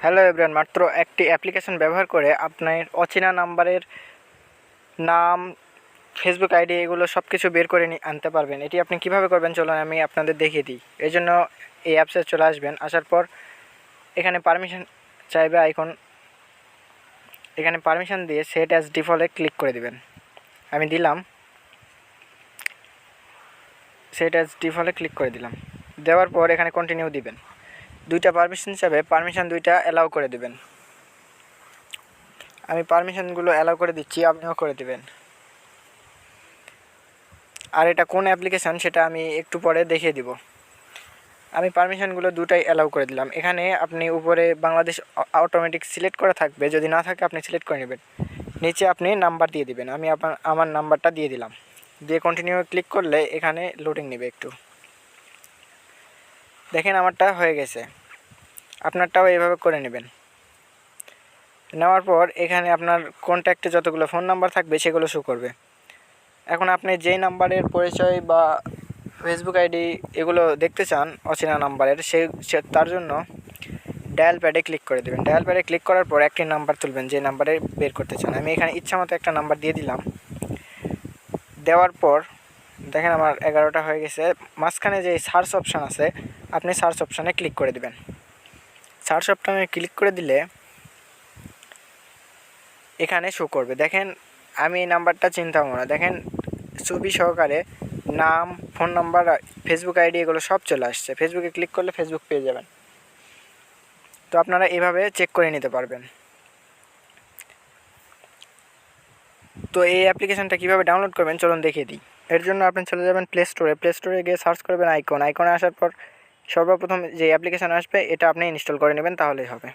Hello everyone মাত্র একটি application ব্যবহার করে আপনার অচেনা নাম্বারের নাম ফেসবুক আইডি এগুলো সব কিছু বের করে নি- আনতে পারবেন। এটি আপনি কীভাবে করবেন চলুন আমি আপনাদের দেখিয়ে দিই। এই জন্য এই অ্যাপসে চলে আসবেন। আসার পর এখানে পারমিশন চাইবে আইকন এখানে পারমিশন দিয়ে সেট অ্যাজ ডিফল্টে ক্লিক করে দিবেন। আমি দিলাম। সেট অ্যাজ ডিফল্টে ক্লিক করে দিলাম। দেওয়ার পর এখানে কন্টিনিউ দিবেন। দুইটা পারমিশন হিসাবে পারমিশন দুইটা অ্যালাউ করে দিবেন। আমি পারমিশনগুলো অ্যালাউ করে দিচ্ছি, আপনিও করে দিবেন। আর এটা কোন অ্যাপ্লিকেশান সেটা আমি একটু পরে দেখিয়ে দিব। আমি পারমিশনগুলো দুটাই অ্যালাউ করে দিলাম। এখানে আপনি উপরে বাংলাদেশ অটোমেটিক সিলেক্ট করা থাকবে। যদি না থাকে আপনি সিলেক্ট করে নেবেন। নিচে আপনি নাম্বার দিয়ে দিবেন। আমি আপনার, আমার নাম্বারটা দিয়ে দিলাম। দিয়ে কন্টিনিউ ক্লিক করলে এখানে লোডিং নেবে একটু। দেখেন আমারটা হয়ে গেছে। আপনারটাও এইভাবে করে নেবেন। নেওয়ার পর এখানে আপনার কন্ট্যাক্টে যতগুলো ফোন নাম্বার থাকবে সেগুলো শো করবে। এখন আপনি যেই নাম্বারের পরিচয় বা ফেসবুক আইডি এগুলো দেখতে চান, অচেনা নাম্বারের সে তার জন্য ডায়াল প্যাডে ক্লিক করে দেবেন। ডায়াল প্যাডে ক্লিক করার পর একটি নাম্বার তুলবেন, যে নাম্বারে বের করতে চান। আমি এখানে ইচ্ছা মতো একটা নাম্বার দিয়ে দিলাম। দেওয়ার পর দেখেন আমার এগারোটা হয়ে গেছে। মাঝখানে যে সার্চ অপশান আছে, আপনি সার্চ অপশানে ক্লিক করে দিবেন। সার্চ অপশানে ক্লিক করে দিলে এখানে শো করবে। দেখেন, আমি এই নাম্বারটা চিন্তা করব না। দেখেন, ছবি সহকারে নাম ফোন নাম্বার ফেসবুক আইডি এগুলো সব চলে আসছে। ফেসবুকে ক্লিক করলে ফেসবুক পেয়ে যাবেন। তো আপনারা এভাবে চেক করে নিতে পারবেন। তো এই অ্যাপ্লিকেশনটা কীভাবে ডাউনলোড করবেন, চলুন দেখিয়ে দিই। এর জন্য আপনি চলে যাবেন প্লে স্টোরে প্লে স্টোরে গিয়ে সার্চ করবেন আইকন আইকনে আসার পর সর্বপ্রথম যে অ্যাপ্লিকেশন আসবে, এটা আপনি ইনস্টল করে নেবেন, তাহলেই হবে।